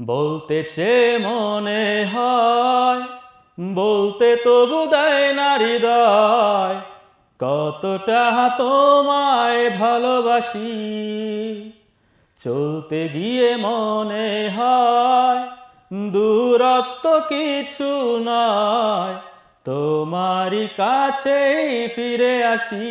বলতেছে মনে হয়, বলতে তবু দেয় না হৃদয়, কতটা তোমায় ভালোবাসি। চলতে গিয়ে মনে হয়, দূরত্ব কিছু নয়, তোমারই কাছেই ফিরে আসি।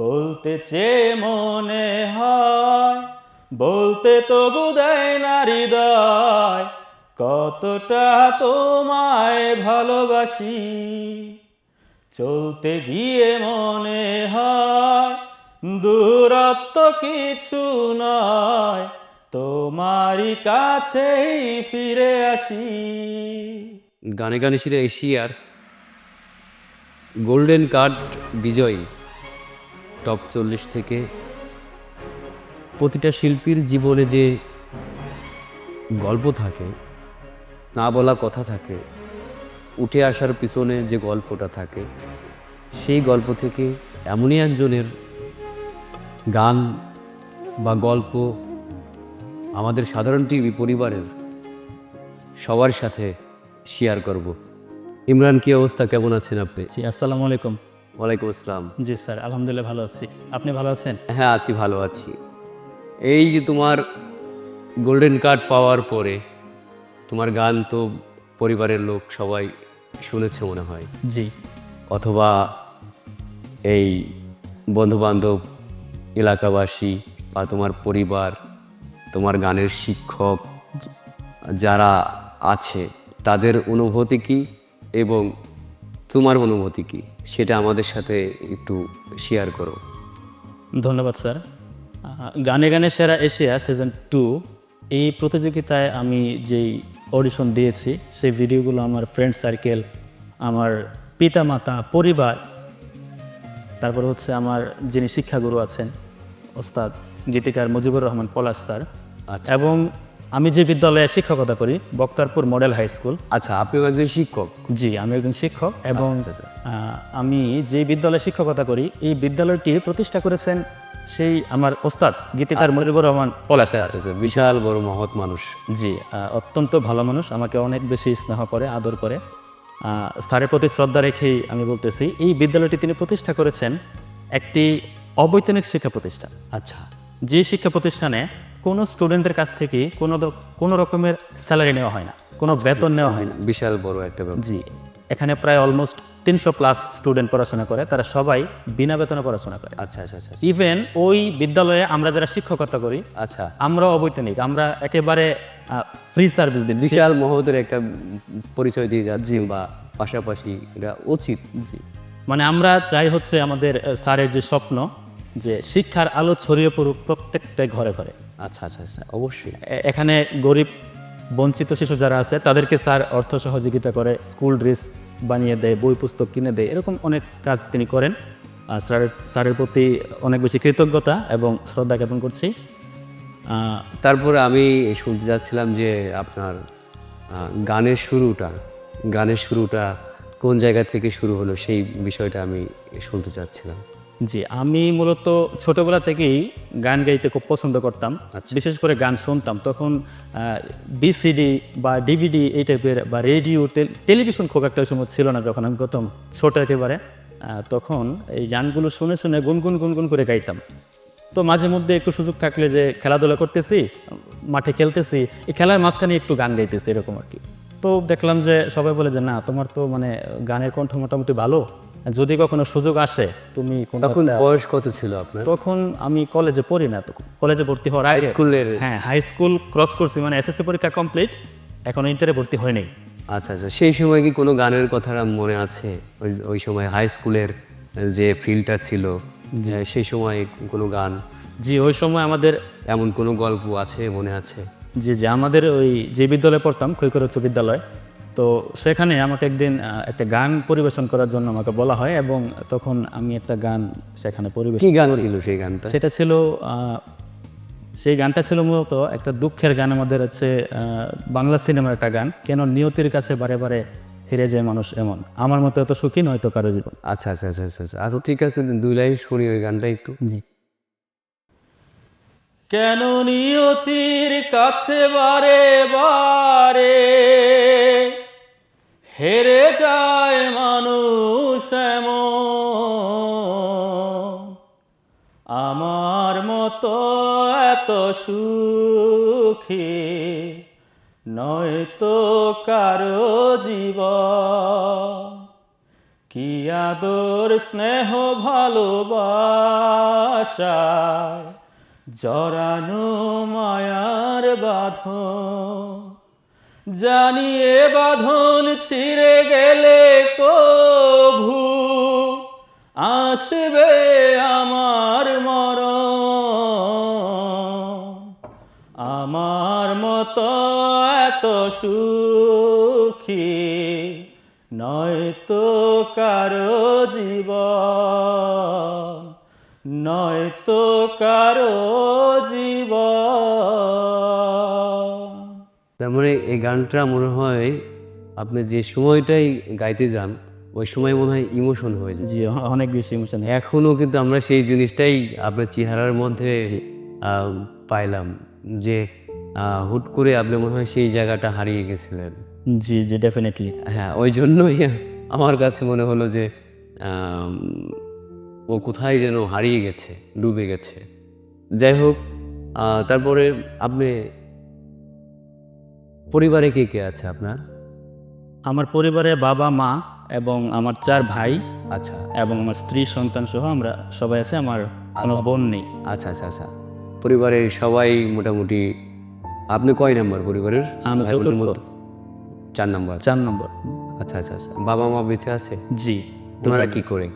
বলতে চেয়ে মনে হয়, বলতে তবু দেয় না হৃদয়, কতটা তোমায় ভালোবাসি। চলতে গিয়ে মনে হয়, দূরত্ব কিছু নয়, তোমারই কাছেই ফিরে আসি। গানে গানে সেরা এশিয়ার গোল্ডেন কার্ড বিজয়ী। টপ চল্লিশ থেকে প্রতিটা শিল্পীর জীবনে যে গল্প থাকে, না বলা কথা থাকে, উঠে আসার পিছনে যে গল্পটা থাকে, সেই গল্প থেকে এমনই একজনের গান বা গল্প আমাদের সাধারণ টিভি পরিবারের সবার সাথে শেয়ার করব। ইমরান, কি অবস্থা? কেমন আছেন আপনি? আসসালামু আলাইকুম। ওয়ালাইকুম আসসালাম। জি স্যার আলহামদুলিল্লাহ ভালো আছি। আপনি ভালো আছেন? হ্যাঁ আছি ভালো আছি। এই যে তোমার গোল্ডেন কার্ড পাওয়ার পরে তোমার গান তো পরিবারের লোক সবাই শুনেছে মনে হয়। জি। অথবা এই বন্ধুবান্ধব এলাকাবাসী বা তোমার পরিবার তোমার গানের শিক্ষক যারা আছে তাদের অনুভূতি কি? এবং তোমার অনুভূতি কি? সেটা আমাদের সাথে একটু শেয়ার করো। ধন্যবাদ স্যার। গানে গানে সেরা এশিয়া সিজন টু এই প্রতিযোগিতায় আমি যেই অডিশন দিয়েছি সেই ভিডিওগুলো আমার ফ্রেন্ড সার্কেল আমার পিতামাতা পরিবার তারপর হচ্ছে আমার যিনি শিক্ষাগুরু আছেন ওস্তাদ গীতিকার মুজিবুর রহমান পলাশ স্যার আচ্ছা। এবং আমি যে বিদ্যালয়ে শিক্ষকতা করি বক্তারপুর মডেল হাই স্কুল। আচ্ছা আপনি একজন শিক্ষক? জি আমি একজন শিক্ষক এবং আচ্ছা, আচ্ছা। আমি যে বিদ্যালয়ে শিক্ষকতা করি এই বিদ্যালয়টি প্রতিষ্ঠা করেছেন সেই আমার ওস্তাদ গীতিকার মুজিবুর রহমান। পলাশ স্যার আচ্ছা, বিশাল বড় মহৎ মানুষ। জি অত্যন্ত ভালো মানুষ আমাকে অনেক বেশি স্নেহ করে আদর করে। স্যারের প্রতি শ্রদ্ধা রেখেই আমি বলতেছি এই বিদ্যালয়টি তিনি প্রতিষ্ঠা করেছেন একটি অবৈতনিক শিক্ষা প্রতিষ্ঠান। আচ্ছা। যে শিক্ষা প্রতিষ্ঠানে কোনো স্টুডেন্টের কাছ থেকে কোনো কোনো রকমের স্যালারি নেওয়া হয় না কোনো বেতন নেওয়া হয় না। বিশাল বড় একটা জি এখানে প্রায় অলমোস্ট তিনশো প্লাস স্টুডেন্ট পড়াশোনা করে তারা সবাই বিনা বেতনে পড়াশোনা করে। আচ্ছা আচ্ছা আচ্ছা ইভেন ওই বিদ্যালয়ে আমরা যারা শিক্ষকতা করি আচ্ছা। আমরা অবৈতনিক আমরা একেবারে ফ্রি সার্ভিস দিই বিশাল মহতের একটা পরিচয় দিয়ে যাচ্ছি বা পাশাপাশি এটা উচিত। জি। মানে আমরা চাই হচ্ছে আমাদের স্যারের যে স্বপ্ন যে শিক্ষার আলো ছড়িয়ে পড়ুক প্রত্যেকটা ঘরে ঘরে। আচ্ছা আচ্ছা আচ্ছা অবশ্যই। এখানে গরিব বঞ্চিত শিশু যারা আছে তাদেরকে স্যার অর্থ সহযোগিতা করে স্কুল ড্রেস বানিয়ে দেয় বই পুস্তক কিনে দেয় এরকম অনেক কাজ তিনি করেন। আর স্যারের স্যারের প্রতি অনেক বেশি কৃতজ্ঞতা এবং শ্রদ্ধা জ্ঞাপন করছি। তারপরে আমি শুনতে যাচ্ছিলাম যে আপনার গানের শুরুটা গানের শুরুটা কোন জায়গা থেকে শুরু হলো সেই বিষয়টা আমি শুনতে চাচ্ছিলাম। জি আমি মূলত ছোটবেলা থেকেই গান গাইতে খুব পছন্দ করতাম। বিশেষ করে গান শুনতাম। তখন বিসিডি বা ডিভিডি এই টাইপের বা রেডিও টেলিভিশন খুব একটা সময় ছিল না যখন আমি প্রথম ছোট একেবারে। তখন এই গানগুলো শুনে শুনে গুনগুন গুনগুন করে গাইতাম। তো মাঝে মধ্যে একটু সুযোগ থাকলে যে খেলাধুলা করতেছি মাঠে খেলতেছি এই খেলার মাঝখানে একটু গান গাইতেছি এরকম আর কি। তো দেখলাম যে সবাই বলে যে না তোমার তো মানে গানের কণ্ঠ মোটামুটি ভালো। যদি কখনো সুযোগ আসে তুমি কোনো তখন বয়স কত ছিল আপনার? তখন আমি কলেজে পড়ি না কলেজে ভর্তি হওয়ার আগে স্কুলের হ্যাঁ হাই স্কুল ক্রস করছি মানে এসএসসি পরীক্ষা কমপ্লিট এখন ইন্টারে ভর্তি হয়নি। আচ্ছা আচ্ছা সেই সময় কি কোনো গানের কথা মনে আছে? ওই ওই সময় হাই স্কুলের যে ফিল্ডটা ছিল যে সেই সময় কোনো গান? জি ওই সময় আমাদের এমন কোনো গল্প আছে মনে আছে? জি জি আমাদের ওই যে বিদ্যালয়ে পড়তাম কৈকর উচ্চ বিদ্যালয় তো সেখানে আমাকে একদিন একটা গান পরিবেশন করার জন্য আমাকে বলা হয় এবং তখন আমি একটা গান সেখানে পরিবেশন কি গান ছিল সেই গানটা? সেটা ছিল সেই গানটা ছিল মূলত একটা দুঃখের গান আমাদের হচ্ছে বাংলা সিনেমার একটা গান কেন নিয়তির কাছে বারে বারে হেরে যায় মানুষ এমন। আমার মতো এত সুখী নয়তো কারও জীবন। আচ্ছা আচ্ছা আচ্ছা আচ্ছা আচ্ছা। আচ্ছা ঠিক আছে দুই লাইন শুনি ওই গানটা একটু। জি। কেন নিয়তির কাছে বারে বারে হেরে যায় মানুষ আমার মতো এত সুখী নয়তো কারও জীব কি আদর, স্নেহ, ভালোবাসায় জরানো মায়ার বাঁধন। জানিয়ে বাঁধন ছিঁড়ে গেলে কভু আসবে আমার মর আমার মতো এত সুখী নয়তো কারও জীবন, নয়তো কারও তার মানে এই গানটা মনে হয় আপনি যে সময়টাই গাইতে যান ওই সময় মনে হয় ইমোশন হয়ে যায়। জি অনেক বেশি ইমোশন এখনও কিন্তু আমরা সেই জিনিসটাই আপনার চেহারার মধ্যে পাইলাম যে হুট করে আপনি মনে হয় সেই জায়গাটা হারিয়ে গেছিলেন। জি জি ডেফিনেটলি হ্যাঁ ওই জন্যই আমার কাছে মনে হলো যে ও কোথায় যেন হারিয়ে গেছে ডুবে গেছে। যাই হোক তারপরে আপনি পরিবারে কে কে আছে আপনার? আমার পরিবারে বাবা মা এবং আমার চার ভাই আচ্ছা। এবং আমার স্ত্রী সন্তান সহ আমরা সবাই আছে আমার কোনো বোন নেই। আচ্ছা আচ্ছা আচ্ছা। পরিবারের সবাই মোটামুটি আপনি কয় নাম্বার পরিবারের? চার নম্বর। চার নম্বর। আচ্ছা আচ্ছা আচ্ছা। বাবা মা বেঁচে আছে? জি। তোমরা কি করে?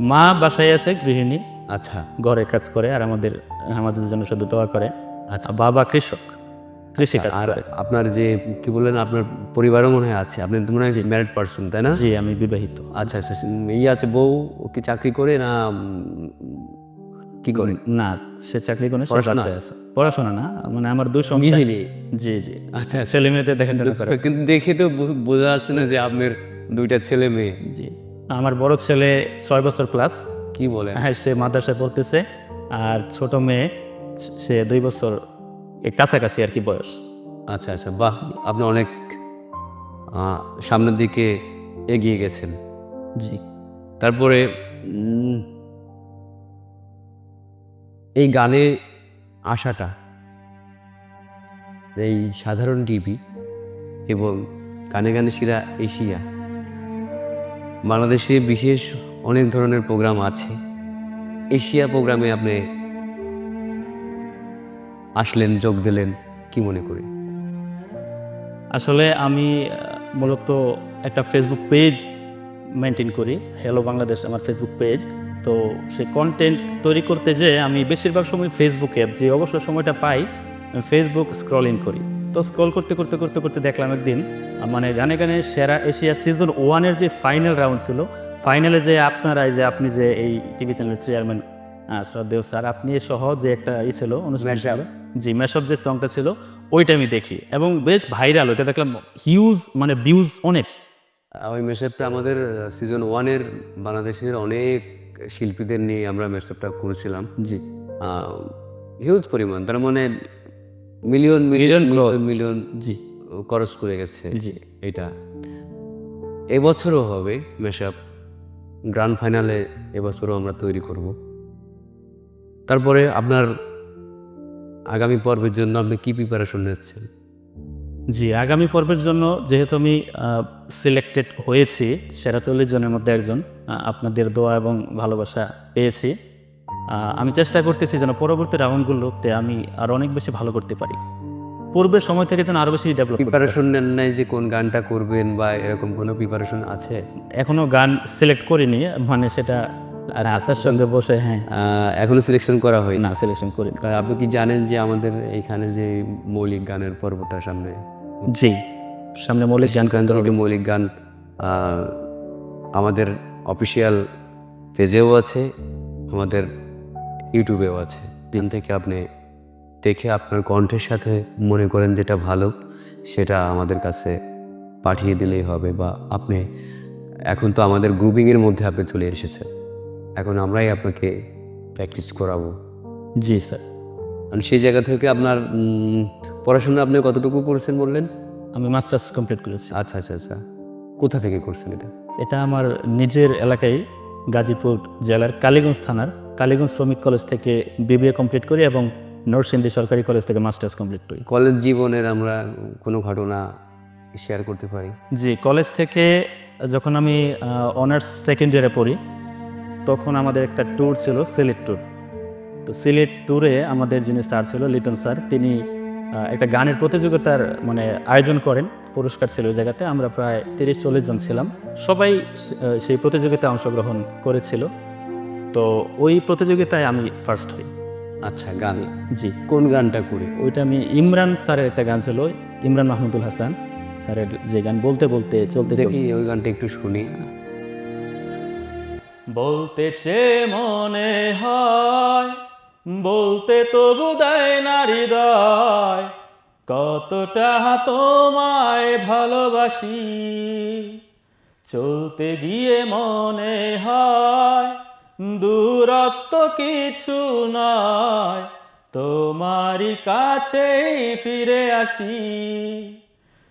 মা বাসায় আছে গৃহিণী। আচ্ছা। ঘরে কাজ করে আর আমাদের আমাদের জন্য শুধু দোয়া করে। আচ্ছা। বাবা কৃষক। কৃষি কাজ আর আপনার যে কি বললেন আপনার পরিবারও মনে হয় আছে। আপনি তো মনে হয় ম্যারিড পার্সন তাই না? জি আমি বিবাহিত। আচ্ছা আচ্ছা এই আছে বউ ও কি চাকরি করে না কি করে? না সে চাকরি করে পড়াশোনা? আছে। পড়াশোনা না মানে আমার দুই গৃহিণী? জি জি। আচ্ছা ছেলে মেয়েদের দেখেন কিন্তু দেখে তো বোঝা যাচ্ছে না যে আপনার দুইটা ছেলে মেয়ে। জি। আমার বড় ছেলে ছয় বছর প্লাস কি বলে? হ্যাঁ সে মাদ্রাসায় পড়তেছে। আর ছোট মেয়ে সে দুই বছর এর কাছাকাছি আর কি বয়স। আচ্ছা আচ্ছা বাহ আপনি অনেক সামনের দিকে এগিয়ে গেছেন। জি। তারপরে এই গানে আসাটা এই সাধারণ টিভি এবং গানে গানে সেরা এশিয়া। বাংলাদেশে বিশেষ অনেক ধরনের প্রোগ্রাম আছে। এশিয়া প্রোগ্রামে আপনি আসলেন, যোগ দিলেন, কি মনে করে? আসলে আমি মূলত একটা ফেসবুক পেজ মেনটেন করি। হ্যালো বাংলাদেশ আমার ফেসবুক পেজ তো সে কন্টেন্ট তৈরি করতে যে আমি বেশিরভাগ সময় ফেসবুকে যে অবসর সময়টা পাই ফেসবুক স্ক্রলিং করি। তো স্ক্রল করতে করতে করতে করতে দেখলাম একদিন মানে গানে গানে সেরা এশিয়া সিজন ওয়ানের যে ফাইনাল রাউন্ড ছিল ফাইনালে যে আপনারা যে আপনি যে এই টিভি চ্যানেলের চেয়ারম্যান শ্রদ্ধেয় স্যার আপনি সহ যে একটা ই ছিল অনুষ্ঠান জি ম্যাশঅপ যে সংটা ছিল ওইটা আমি দেখি। এবং বেশ ভাইরাল ওইটা দেখলাম হিউজ মানে ভিউজ অনেক ওই মেসেপটা আমাদের সিজন ওয়ানের বাংলাদেশের অনেক শিল্পীদের নিয়ে আমরা মেসেপটা করেছিলাম। জি। হিউজ পরিমাণ তার মানে মিলিয়ন মিলিয়ন মিলিয়ন জি। খরচ করে গেছে জি। এটা। এবছরও হবে মেশআপ গ্র্যান্ড ফাইনালে এবছরও আমরা তৈরি করব। তারপরে আপনার আগামী পর্বের জন্য আপনি কী প্রিপারেশন নিচ্ছেন? জি আগামী পর্বের জন্য যেহেতু আমি সিলেক্টেড হয়েছি সেরা চল্লিশ জনের মধ্যে একজন আপনাদের দোয়া এবং ভালোবাসা পেয়েছি। আমি চেষ্টা করতেছি যেন পরবর্তী রাউন্ডগুলোতে আমি আরও অনেক বেশি ভালো করতে পারি। পূর্বের সময় থেকে যেন আরও বেশি ডেভেলপ প্রিপারেশন নেন নাই যে কোন গানটা করবেন বা এরকম কোনো প্রিপারেশন আছে? এখনও গান সিলেক্ট করিনি মানে সেটা আর আসার সঙ্গে বসে হ্যাঁ। এখনও সিলেকশন করা হয় না সিলেকশন করি আপনি কি জানেন যে আমাদের এখানে যে মৌলিক গানের পর্বটা সামনে? জি সামনে মৌলিক গান গান মৌলিক গান আমাদের অফিসিয়াল পেজেও আছে আমাদের ইউটিউবেও আছে। দিন থেকে আপনি দেখে আপনার কণ্ঠের সাথে মনে করেন যেটা ভালো সেটা আমাদের কাছে পাঠিয়ে দিলেই হবে বা আপনি এখন তো আমাদের গ্রুপিংয়ের মধ্যে আপনি চলে এসেছেন। এখন আমরাই আপনাকে প্র্যাকটিস করাবো। জি স্যার। আর সেই জায়গা থেকে আপনার পড়াশোনা আপনি কতটুকু পড়েছেন বললেন? আমি মাস্টার্স কমপ্লিট করেছি। আচ্ছা আচ্ছা আচ্ছা। কোথা থেকে করছেন এটা? এটা আমার নিজের এলাকায় গাজীপুর জেলার কালীগঞ্জ থানার কালীগঞ্জ শ্রমিক কলেজ থেকে বিবিএ কমপ্লিট করি এবং নরসিংদী সরকারি কলেজ থেকে মাস্টার্স কমপ্লিট করি। কলেজ জীবনের আমরা কোনো ঘটনা শেয়ার করতে পারি। জি কলেজ থেকে যখন আমি অনার্স সেকেন্ড ইয়ারে পড়ি তখন আমাদের একটা ট্যুর ছিল সিলেট ট্যুর তো সিলেট ট্যুরে আমাদের যিনি স্যার ছিল লিটন স্যার তিনি একটা গানের প্রতিযোগিতার মানে আয়োজন করেন। পুরস্কার ছিল ওই জায়গাতে। আমরা প্রায় তিরিশ চল্লিশ জন ছিলাম। সবাই সেই প্রতিযোগিতায় অংশগ্রহণ করেছিল। তো ওই প্রতিযোগিতায় আমি ফার্স্ট হই। আচ্ছা গান। জি। কোন গানটা করি? ওইটা আমি ইমরান স্যারের একটা গান ছিল ইমরান মাহমুদুল হাসান স্যারের যে গান বলতে বলতে চলতে ওই গানটা একটু শুনি। বলতেছে মনে হয়, বলতে তবু দেয় না হৃদয়, কতটা তোমায় ভালোবাসি। চলতে গিয়ে মনে হয়, দূরত্ব কিছু নয়, তোমারই কাছেই ফিরে আসি।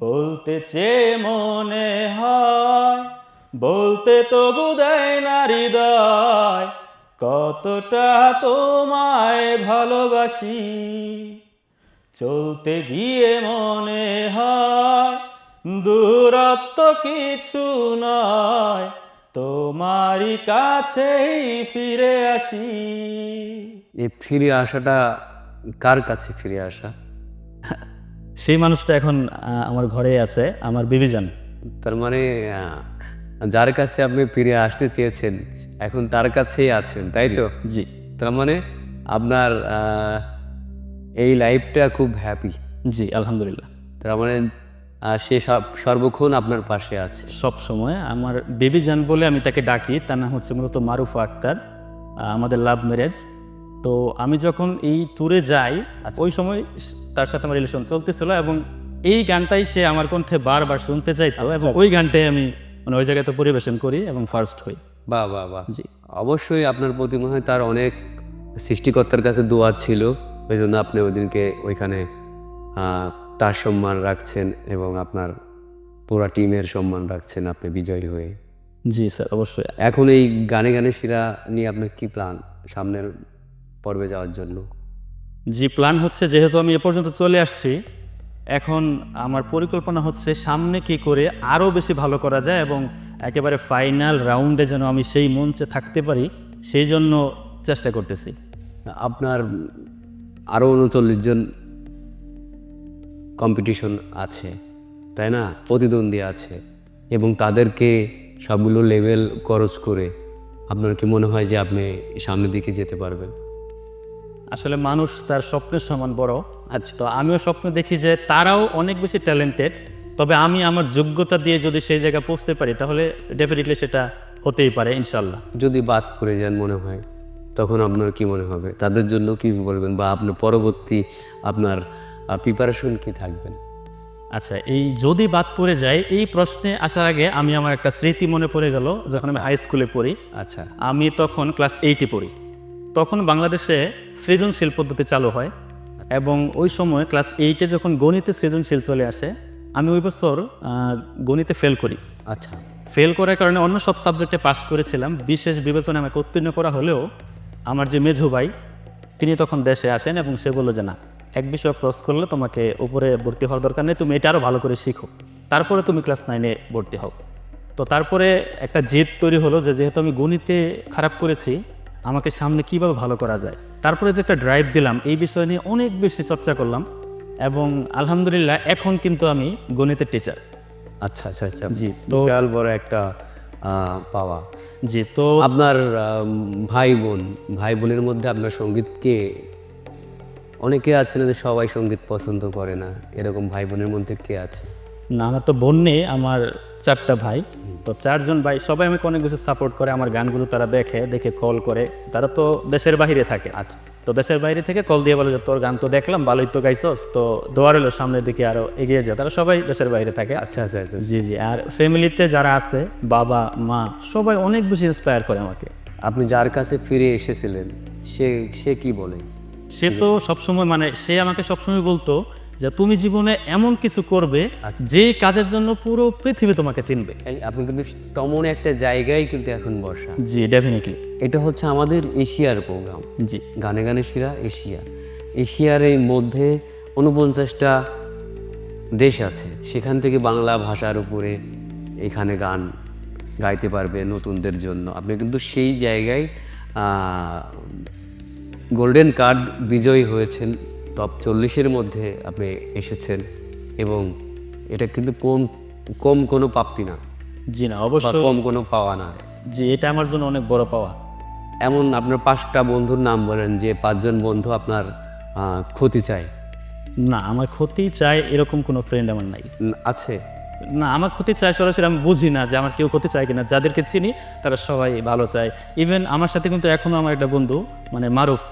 বলতে চেয়ে মনে হয়, বলতে তবু দেয় না হৃদয়, কতটা তোমায় ভালোবাসি। চলতে গিয়ে মনে হয়, দূরত্ব কিছু নয়, তোমারই কাছেই ফিরে আসি। এই ফিরে আসাটা কার কাছে ফিরে আসা? সেই মানুষটা এখন আমার ঘরে আছে আমার বিবিজান। তার মানে যার কাছে আপনি ফিরে আসতে চেয়েছেন এখন তার কাছেই আছেন তাই তো? জি। তার মানে আপনার এই লাইফটা খুব হ্যাপি জি আলহামদুলিল্লাহ। তার মানে সে সব- সর্বক্ষণ আপনার পাশে আছে। সব সময় আমার বেবি জান বলে আমি তাকে ডাকি তার নাম হচ্ছে মূলত মারুফা আক্তার আমাদের লাভ ম্যারেজ তো আমি যখন এই ট্যুরে যাই ওই সময় তার সাথে আমার রিলেশন চলতেছিল এবং এই গানটাই সে আমার কণ্ঠে বারবার শুনতে চাইতো এবং ওই গানটাই আমি মানে ওই জায়গাতে পরিবেশন করি এবং ফার্স্ট হই। বা বাহ বাহ। জি। অবশ্যই আপনার প্রতি মনে হয় তার অনেক সৃষ্টিকর্তার কাছে দোয়া ছিল ওই জন্য আপনি ওইদিনকে ওইখানে তার সম্মান রাখছেন এবং আপনার পুরা টিমের সম্মান রাখছেন আপনি বিজয়ী হয়ে। জি স্যার অবশ্যই। এখন এই গানে গানে ফিরা নিয়ে আপনার কি প্ল্যান সামনের পর্বে যাওয়ার জন্য। জি প্ল্যান হচ্ছে যেহেতু আমি এ পর্যন্ত চলে আসছি এখন আমার পরিকল্পনা হচ্ছে সামনে কি করে আরও বেশি ভালো করা যায় এবং একেবারে ফাইনাল রাউন্ডে যেন আমি সেই মঞ্চে থাকতে পারি সেই জন্য চেষ্টা করতেছি। আপনার আরও উনচল্লিশ জন কম্পিটিশন আছে তাই না? প্রতিদ্বন্দ্বী আছে এবং তাদেরকে সবগুলো লেভেল খরচ করে আপনার কি মনে হয় যে আপনি সামনের দিকে যেতে পারবেন? আসলে মানুষ তার স্বপ্নের সমান বড়। আচ্ছা তো আমিও স্বপ্ন দেখি যে তারাও অনেক বেশি ট্যালেন্টেড তবে আমি আমার যোগ্যতা দিয়ে যদি সেই জায়গায় পৌঁছতে পারি তাহলে ডেফিনেটলি সেটা হতেই পারে ইনশাল্লাহ যদি বাদ করে যান মনে হয় তখন আপনার কি মনে হবে? তাদের জন্য কি বলবেন বা আপনার পরবর্তী আপনার প্রিপারেশন কি থাকবেন আচ্ছা এই যদি বাদ পড়ে যায় এই প্রশ্নে আসার আগে আমি আমার একটা স্মৃতি মনে পড়ে গেল যখন আমি হাই স্কুলে পড়ি। আচ্ছা। আমি তখন ক্লাস এইটে পড়ি। তখন বাংলাদেশে সৃজনশীল পদ্ধতি চালু হয় এবং ওই সময় ক্লাস এইটে যখন গণিতে সৃজনশীল চলে আসে আমি ওই বছর গণিতে ফেল করি। আচ্ছা। ফেল করার কারণে অন্য সব সাবজেক্টে পাশ করেছিলাম। বিশেষ বিবেচনা আমাকে উত্তীর্ণ করা হলেও আমার যে মেঝো ভাই তিনি তখন দেশে আসেন এবং সে বলল যে না এক বিষয় ক্রস করলে তোমাকে উপরে ভর্তি হওয়ার দরকার নেই তুমি এটা আরও ভালো করে শিখো। তারপরে তুমি ক্লাস নাইনে ভর্তি হও। তো তারপরে একটা জেদ তৈরি হলো যে যেহেতু আমি গণিতে খারাপ করেছি আমাকে সামনে কীভাবে ভালো করা যায়। তারপরে যে একটা ড্রাইভ দিলাম এই বিষয় নিয়ে অনেক বেশি চর্চা করলাম এবং আলহামদুলিল্লাহ এখন কিন্তু আমি গণিতের টিচার আচ্ছা আচ্ছা আচ্ছা। জি, তো বিশাল বড় একটা পাওয়া। জি তো আপনার ভাই বোন ভাই বোনের মধ্যে আপনার সঙ্গীতকে অনেকে আছে না যে সবাই সংগীত পছন্দ করে না। এরকম ভাই বোনের মধ্যে কে আছে? না আমার তো বোন নেই আমার চারটা ভাই। তো চারজন ভাই সবাই আমাকে অনেক বেশি সাপোর্ট করে আমার গানগুলো তারা দেখে দেখে কল করে। তারা তো দেশের বাইরে থাকে। আচ্ছা। তো দেশের বাইরে থেকে কল দিয়ে বলে যে তোর গান তো দেখলাম ভালোই তো গাইছস। তো দোয়ার হলো সামনের দিকে আরও এগিয়ে যায় তারা সবাই দেশের বাইরে থাকে। আচ্ছা আচ্ছা আচ্ছা জি জি। আর ফ্যামিলিতে যারা আছে বাবা মা সবাই অনেক বেশি ইন্সপায়ার করে আমাকে। আপনি যার কাছে ফিরে এসেছিলেন সে সে কি বলে? সে তো সবসময় মানে সে আমাকে সবসময় বলতো যে তুমি জীবনে এমন কিছু করবে যে কাজের জন্য পুরো পৃথিবী তোমাকে চিনবে। আপনি কিন্তু তেমন একটা জায়গায় কিন্তু এখন বসা। জি ডেফিনেটলি এটা হচ্ছে আমাদের এশিয়ার প্রোগ্রাম জি। গানে গানে সেরা এশিয়া। এশিয়ার এই মধ্যে উনপঞ্চাশটা দেশ আছে। সেখান থেকে বাংলা ভাষার উপরে এখানে গান গাইতে পারবে নতুনদের জন্য। আপনি কিন্তু সেই জায়গায় গোল্ডেন কার্ড বিজয়ী হয়েছেন। টপ চল্লিশের মধ্যে আপনি এসেছেন এবং এটা কিন্তু কম কম কোনো প্রাপ্তি না। জি না বা অবশ্য কম কোনো পাওয়া না। জি এটা আমার জন্য অনেক বড় পাওয়া। এমন আপনার পাঁচটা বন্ধুর নাম বলেন যে পাঁচজন বন্ধু আপনার ক্ষতি চায়। না আমার ক্ষতি চাই এরকম কোনো ফ্রেন্ড আমার নাই। আছে? না আমার ক্ষতি চাই সরাসরি আমি বুঝি না যে আমার কেউ ক্ষতি চায় কিনা। যাদেরকে চিনি তারা সবাই ভালো চায়। ইভেন আমার সাথে কিন্তু এখনও আমার একটা বন্ধু মানে মারুফ।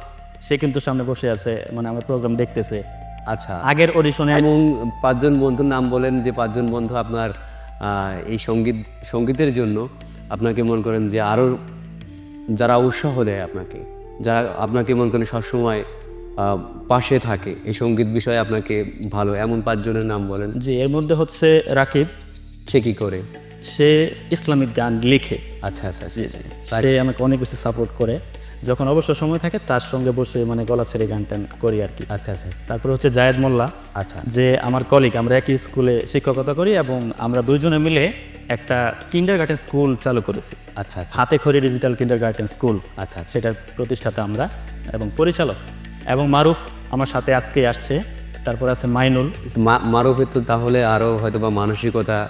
সে কিন্তু সামনে বসে আছে মানে আমার প্রোগ্রাম দেখতেছে। আচ্ছা। আগের অডিশনে এবং পাঁচজন বন্ধুর নাম বলেন যে পাঁচজন বন্ধু আপনার এই সংগীত সঙ্গীতের জন্য আপনাকে মনে করেন যে আরও যারা উৎসাহ দেয় আপনাকে যারা আপনাকে মনে করেন সবসময় আহ, পাশে থাকে এই সংগীত বিষয়ে আপনাকে ভালো এমন পাঁচজনের নাম বলেন। যে এর মধ্যে হচ্ছে রাকিব। সে কি করে? সে ইসলামিক গান লিখে। আচ্ছা আচ্ছা আচ্ছা, আচ্ছা। সে আমাকে অনেক বেশি সাপোর্ট করে। যখন অবসর সময় থাকে তার সঙ্গে বসে মানে গলা ছেড়ে গান টান করি আর কি। আচ্ছা আচ্ছা আচ্ছা, তারপর হচ্ছে জায়েদ মোল্লা আচ্ছা। যে আমার কলিগ আমরা একই স্কুলে শিক্ষকতা করি এবং আমরা দুইজনে মিলে একটা কিন্ডার গার্ডেন স্কুল চালু করেছি। আচ্ছা আচ্ছা। হাতে খড়ি ডিজিটাল কিন্ডার গার্ডেন স্কুল আচ্ছা। সেটার প্রতিষ্ঠাতা আমরা এবং পরিচালক। এবং মারুফ আমার সাথে আজকেই আসছে তারপর আছে মাইনুল। মা- মারুফের তো তাহলে আরও হয়তো বা মানসিকতা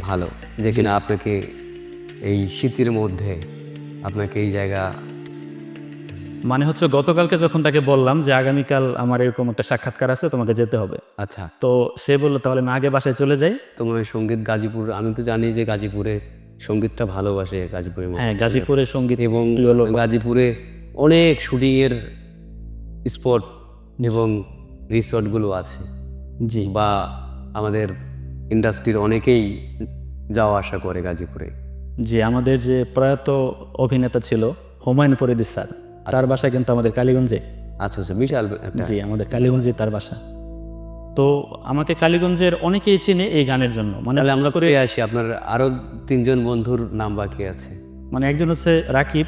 ভালো। যে কিনা আপনাকে এই শীতের মধ্যে আপনাকে এই জায়গা মানে হচ্ছে গতকালকে যখন তাকে বললাম যে আগামীকাল আমার এরকম একটা সাক্ষাৎকার আছে তোমাকে যেতে হবে। আচ্ছা। তো সে বলল তাহলে আমি আগে বাসায় চলে যাই। তোমার সংগীত গাজীপুর আমি তো জানি যে গাজীপুরে সঙ্গীতটা ভালোবাসে গাজীপুরের মানুষ। হ্যাঁ গাজীপুরের সংগীত এবং গাজীপুরে অনেক শুটিংয়ের স্পট এবং রিসর্টগুলো আছে। জি। বা আমাদের ইন্ডাস্ট্রির অনেকেই যাওয়া আসা করে গাজীপুরে। জি আমাদের যে প্রয়াত অভিনেতা ছিল হুমায়ুন ফরিদি স্যার তার বাসা কিন্তু আমাদের কালীগঞ্জে। আচ্ছা আচ্ছা বিশাল জি আমাদের কালীগঞ্জে তার বাসা। তো আমাকে কালীগঞ্জের অনেকেই চিনে এই গানের জন্য। মানে আমরা করে আসি আপনার আরও তিনজন বন্ধুর নাম বাকি আছে। মানে একজন হচ্ছে রাকিব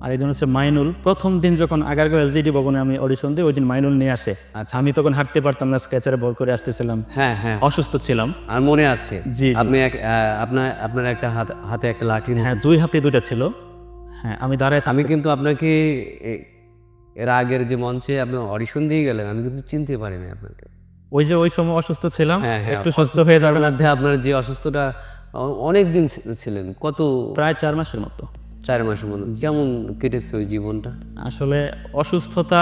আর একজন হচ্ছে মাইনুল। প্রথম দিন যখন আগারগাঁও এলজিডি ভবনে আমি অডিশন দিই ওই দিন মাইনুল নিয়ে আসে। আচ্ছা। আমি তখন হাঁটতে পারতাম না স্কেচারে ভর করে আসতেছিলাম। হ্যাঁ হ্যাঁ। অসুস্থ ছিলাম। আর মনে আছে? জি। আপনি এক আপনার আপনার একটা হাত হাতে একটা লাঠি হ্যাঁ দুই হাতে দুইটা ছিল। হ্যাঁ আমি দাঁড়ায় আমি কিন্তু আপনাকে এর আগের যে মঞ্চে আপনি অডিশন দিয়ে গেলেন আমি কিন্তু চিনতে পারিনি আপনাকে। ওই যে ওই সময় অসুস্থ ছিলাম হ্যাঁ, হ্যাঁ। একটু সুস্থ হয়ে যাবেন আপনার যে অসুস্থতা অনেক দিন ছিলেন কত প্রায় চার মাসের মতো। চার মাসের মতো কেমন কেটেছে ওই জীবনটা? আসলে অসুস্থতা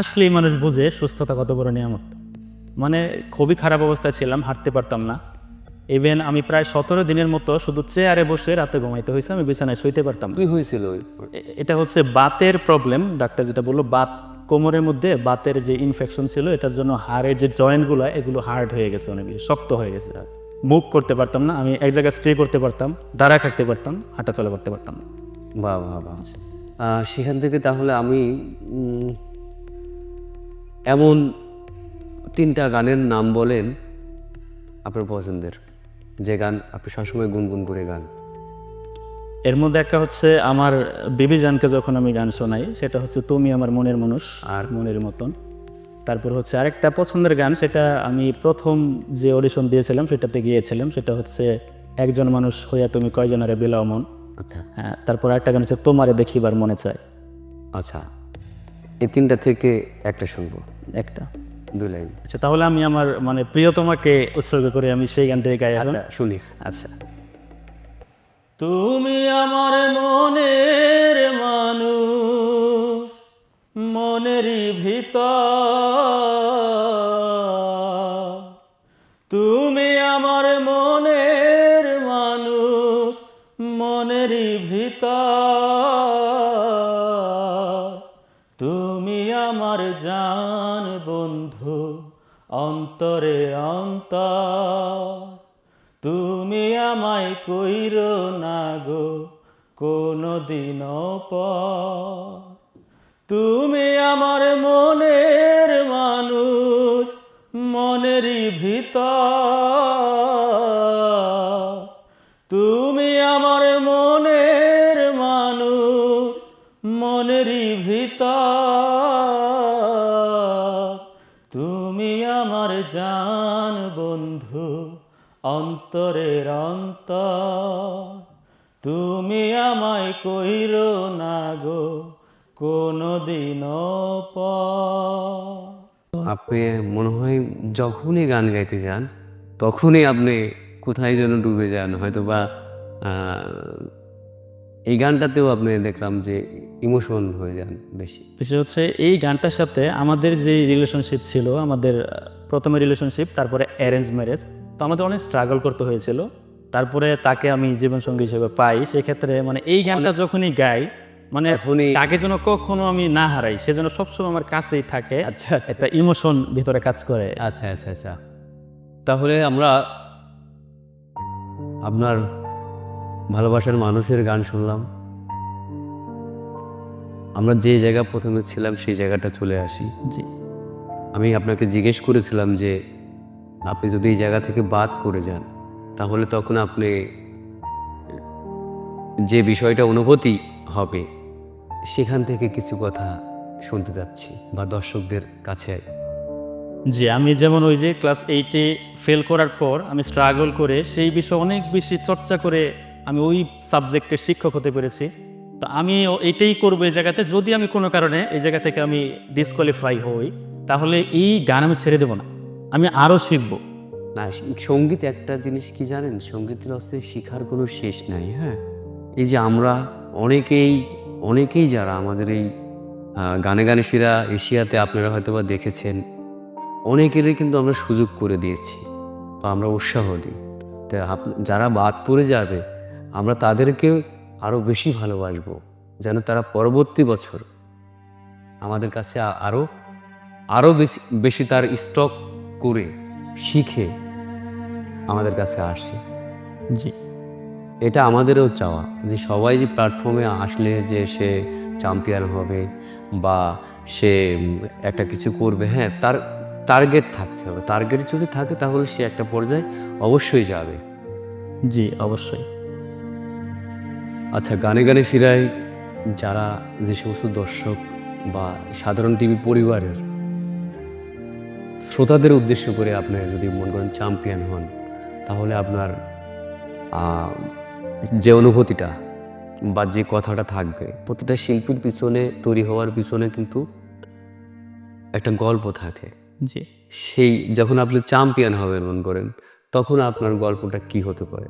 আসলেই মানুষ বুঝে সুস্থতা কত বড় নিয়ামত। মানে খুবই খারাপ অবস্থায় ছিলাম হাঁটতে পারতাম না। ইভেন আমি প্রায় সতেরো দিনের মতো শুধু চেয়ারে বসে রাতে ঘুমাইতে হয়েছে আমি বিছানায় শুইতে পারতাম। তুই হয়েছিল এটা হচ্ছে বাতের প্রবলেম ডাক্তার যেটা বলল বাত কোমরের মধ্যে বাতের যে ইনফেকশন ছিল এটার জন্য হাড়ের যে জয়েন্টগুলো এগুলো হার্ড হয়ে গেছে অনেক শক্ত হয়ে গেছে মুভ করতে পারতাম না আমি এক জায়গায় স্টে করতে পারতাম দাঁড়ায় থাকতে পারতাম হাঁটা চলা করতে পারতাম না। বাহ বাহ বাহ। সেখান থেকে তাহলে আমি এমন তিনটা গানের নাম বলেন আপনার পছন্দের। যে গান আপনি সবসময় গুনগুন করে গান। এর মধ্যে একটা হচ্ছে আমার বিবি জানকে যখন আমি গান শোনাই সেটা হচ্ছে তুমি আমার মনের মানুষ আর? মনের মতন। তারপর হচ্ছে আরেকটা পছন্দের গান সেটা আমি প্রথম যে অডিশন দিয়েছিলাম সেটাতে গিয়েছিলাম সেটা হচ্ছে একজন মানুষ হইয়া তুমি কয়জনারে বিলাও মন আচ্ছা। হ্যাঁ তারপর একটা গান হচ্ছে তোমারে দেখিবার মনে চায়। আচ্ছা এই তিনটা থেকে একটা শুনব। একটা। দুই লাইন। আচ্ছা তাহলে আমি আমার মানে প্রিয়তমাকে উৎসর্গ করে আমি সেই গান থেকে গাই এখন। শুনি। আচ্ছা। তুমি আমার মনের মানুষ। ভিতর তুমি আমার মনের মানুষ, মনেরই ভিতর। তুমি আমার জান বন্ধু, অন্তরে অন্তর। তুমি আমায় কইর না গো কোনো দিন তুমি আমার মনের তুমি আমার মনের মানুষ, মনেরই ভিতর। তুমি আমার জান বন্ধু, অন্তরের অন্ত তুমি আমায় কইর না গো কোনো দিন পর। আপনি মনে হয় যখনই গান গাইতে যান তখনই আপনি কোথায় যেন ডুবে যান হয়তো বা এই গানটাতেও আপনি দেখলাম যে ইমোশন হয়ে যান বেশি বিষয় হচ্ছে এই গানটার সাথে আমাদের যে রিলেশনশিপ ছিল, আমাদের প্রথমে রিলেশনশিপ তারপরে অ্যারেঞ্জ ম্যারেজ তো আমাদের অনেক স্ট্রাগল করতে হয়েছিল। তারপরে তাকে আমি জীবনসঙ্গী হিসেবে পাই, সেক্ষেত্রে মানে এই গানটা যখনই গাই মানে তাকে যেন কখনো আমি না হারাই সে যেন সবসময় আমার কাছেই থাকে। আচ্ছা একটা ইমোশন ভিতরে কাজ করে। আচ্ছা আচ্ছা আচ্ছা। তাহলে আমরা আপনার ভালোবাসার মানুষের গান শুনলাম। আমরা যে জায়গা প্রথমে ছিলাম সেই জায়গাটা চলে আসি। জি। আমি আপনাকে জিজ্ঞেস করেছিলাম যে আপনি যদি এই জায়গা থেকে বাদ করে যান তাহলে তখন আপনি যে বিষয়টা অনুভূতি হবে সেখান থেকে কিছু কথা শুনতে যাচ্ছি বা দর্শকদের কাছে। জি আমি যেমন ওই যে ক্লাস এইটে ফেল করার পর আমি স্ট্রাগল করে সেই বিষয়ে অনেক বেশি চর্চা করে আমি ওই সাবজেক্টের শিক্ষক হতে পেরেছি। তো আমি এটাই করব এই জায়গাতে যদি আমি কোনো কারণে এই জায়গা থেকে আমি ডিসকোয়ালিফাই হই তাহলে এই গান আমি ছেড়ে দেবো না। আমি আরও শিখব। না সংগীত একটা জিনিস কি জানেন? সঙ্গীতের হচ্ছে শিখার কোনো শেষ নাই হ্যাঁ? এই যে আমরা অনেকেই অনেকেই যারা আমাদের এই গানে গানে সেরা এশিয়াতে আপনারা হয়তো বা দেখেছেন, অনেকেরই কিন্তু আমরা সুযোগ করে দিয়েছি বা আমরা উৎসাহ দিই। তো যারা বাদ পড়ে যাবে, আমরা তাদেরকে আরও বেশি ভালোবাসবো, যেন তারা পরবর্তী বছর আমাদের কাছে আরও আরও বেশি বেশি তার স্টক করে শিখে আমাদের কাছে আসে। জি। এটা আমাদেরও চাওয়া যে সবাই যে প্ল্যাটফর্মে আসলে যে সে চ্যাম্পিয়ন হবে বা সে একটা কিছু করবে হ্যাঁ তার টার্গেট থাকতে হবে। টার্গেট যদি থাকে তাহলে সে একটা পর্যায়ে অবশ্যই যাবে। জি অবশ্যই। আচ্ছা গানে গানে ফিরায় যারা যে সমস্ত দর্শক বা সাধারণ টিভি পরিবারের শ্রোতাদের উদ্দেশ্য করে আপনি যদি মনে করেন চ্যাম্পিয়ন হন তাহলে আপনার যে অনুভূতিটা বা যে কথাটা থাকবে। প্রতিটা শিল্পীর পিছনে তৈরি হওয়ার পিছনে কিন্তু একটা গল্প থাকে। জি। সেই যখন আপনি চ্যাম্পিয়ন হবেন মনে করেন তখন আপনার গল্পটা কি হতে পারে?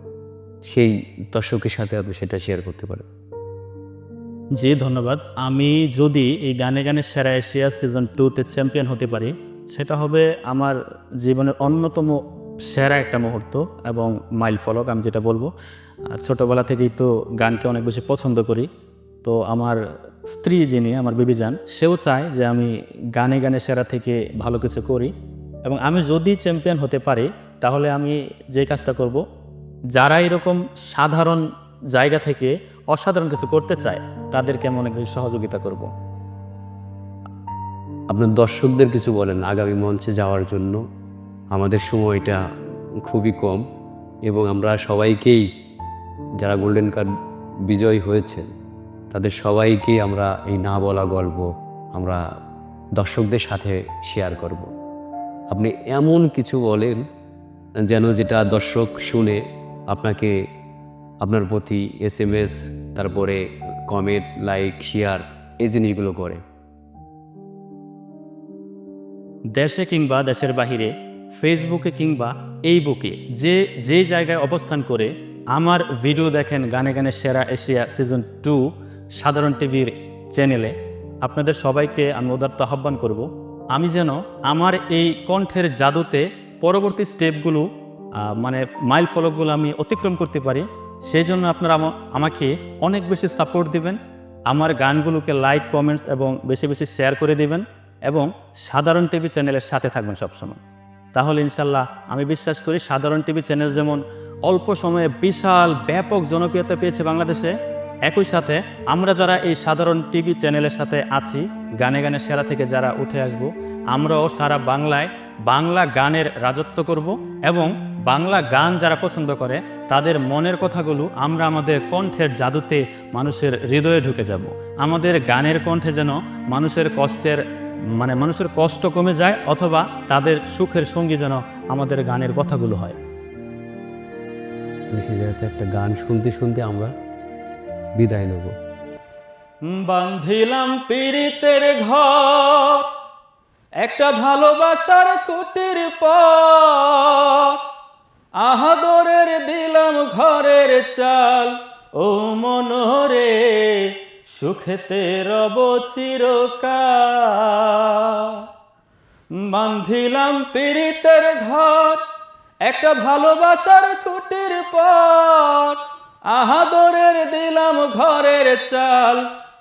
সেই দর্শকের সাথে আপনি সেটা শেয়ার করতে পারেন। জি ধন্যবাদ। আমি যদি এই গানে গানে সেরা এশিয়া সিজন টুতে চ্যাম্পিয়ন হতে পারি সেটা হবে আমার জীবনের অন্যতম সেরা একটা মুহূর্ত এবং মাইল ফলক আমি যেটা বলব আর ছোটোবেলা থেকেই তো গানকে অনেক বেশি পছন্দ করি। তো আমার স্ত্রী যিনি, আমার বিবি যান সেও চায় যে আমি গানে গানে সেরা থেকে ভালো কিছু করি এবং আমি যদি চ্যাম্পিয়ন হতে পারি, তাহলে আমি যে কাজটা করব, যারা এরকম সাধারণ জায়গা থেকে অসাধারণ কিছু করতে চায়, তাদেরকে আমি অনেক বেশি সহযোগিতা করব। আপনার দর্শকদের কিছু বলেন, আগামী মঞ্চে যাওয়ার জন্য। আমাদের সময়টা খুবই কম এবং আমরা সবাইকেই যারা গোল্ডেন কার্ড বিজয় হয়েছেন, তাদের সবাইকে আমরা এই না বলা গল্প আমরা দর্শকদের সাথে শেয়ার করব। আপনি এমন কিছু বলেন যেন যেটা দর্শক শুনে আপনাকে আপনার প্রতি এস এম এস তারপরে কমেন্ট লাইক শেয়ার এই জিনিসগুলো করে। দেশে কিংবা দেশের বাহিরে ফেসবুকে কিংবা এই বুকে যে যে জায়গায় অবস্থান করে আমার ভিডিও দেখেন গানে গানে সেরা এশিয়া সিজন টু সাধারণ টিভির চ্যানেলে আপনাদের সবাইকে আমি উদার্ত আহ্বান করব। আমি যেন আমার এই কণ্ঠের জাদুতে পরবর্তী স্টেপগুলো মানে মাইল ফলকগুলো আমি অতিক্রম করতে পারি। সেই জন্য আপনারা আমা- আমাকে অনেক বেশি সাপোর্ট দিবেন। আমার গানগুলোকে লাইক কমেন্টস এবং বেশি বেশি শেয়ার করে দিবেন এবং সাধারণ টিভি চ্যানেলের সাথে থাকবেন সবসময়। তাহলে ইনশাল্লাহ আমি বিশ্বাস করি সাধারণ টিভি চ্যানেল যেমন অল্প সময়ে বিশাল ব্যাপক জনপ্রিয়তা পেয়েছে বাংলাদেশে। একই সাথে আমরা যারা এই সাধারণ টিভি চ্যানেলের সাথে আছি, গানে গানে সেরা থেকে যারা উঠে আসব, আমরাও সারা বাংলায় বাংলা গানের রাজত্ব করব এবং বাংলা গান যারা পছন্দ করে, তাদের মনের কথাগুলো আমরা আমাদের কণ্ঠের জাদুতে মানুষের হৃদয়ে ঢুকে যাব। আমাদের গানের কণ্ঠে যেন মানুষের কষ্টের মানে মানুষের কষ্ট কমে যায় অথবা তাদের সুখের সঙ্গী যেন আমাদের গানের কথাগুলো হয়। তাহলে সেই একটা গান শুনতে শুনতে আমরা বিদায় নেব। বান্ধিলাম পীড়িতের ঘর, একটা ভালোবাসার কুটির পর আহাদরের দিলাম ঘরের চাল, ও মনোরে সুখেতে রব চিরকাল। বান্ধিলাম পীড়িতের ঘর, একটা ভালোবাসার কুটির পর আহাদরের দিলাম ঘরের চাল।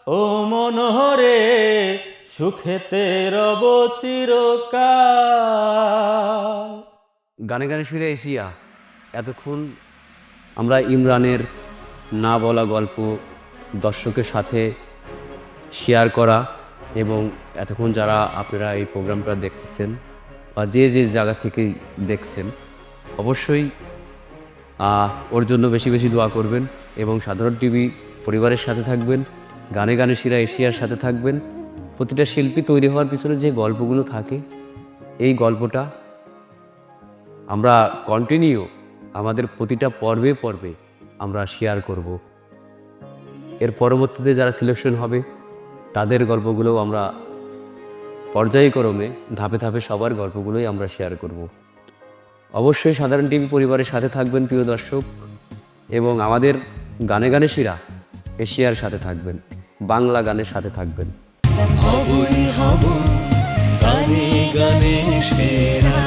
ও মনোহরে সুখেতে রব গানে গানে ফিরে এসিয়া এতক্ষণ আমরা ইমরানের না বলা গল্প দর্শকের সাথে শেয়ার করা এবং এতক্ষণ যারা আপনারা এই প্রোগ্রামটা দেখতেছেন বা যে যে জায়গা থেকে দেখছেন, অবশ্যই ওর জন্য বেশি বেশি দোয়া করবেন এবং সাধারণ টিভি পরিবারের সাথে থাকবেন, গানে গানে শিরা এশিয়ার সাথে থাকবেন। প্রতিটা শিল্পী তৈরি হওয়ার পিছনে যে গল্পগুলো থাকে, এই গল্পটা আমরা কন্টিনিউ আমাদের প্রতিটা পর্বে পর্বে আমরা শেয়ার করব। এর পরবর্তীতে যারা সিলেকশন হবে, তাদের গল্পগুলোও আমরা পর্যায়ক্রমে ধাপে ধাপে সবার গল্পগুলোই আমরা শেয়ার করব। অবশ্যই সাধারণ টিভি পরিবারের সাথে থাকবেন প্রিয় দর্শক, এবং আমাদের গানে গানে শিরা এশিয়ার সাথে থাকবেন, বাংলা গানের সাথে থাকবেন। হব গানে গানে সেরা।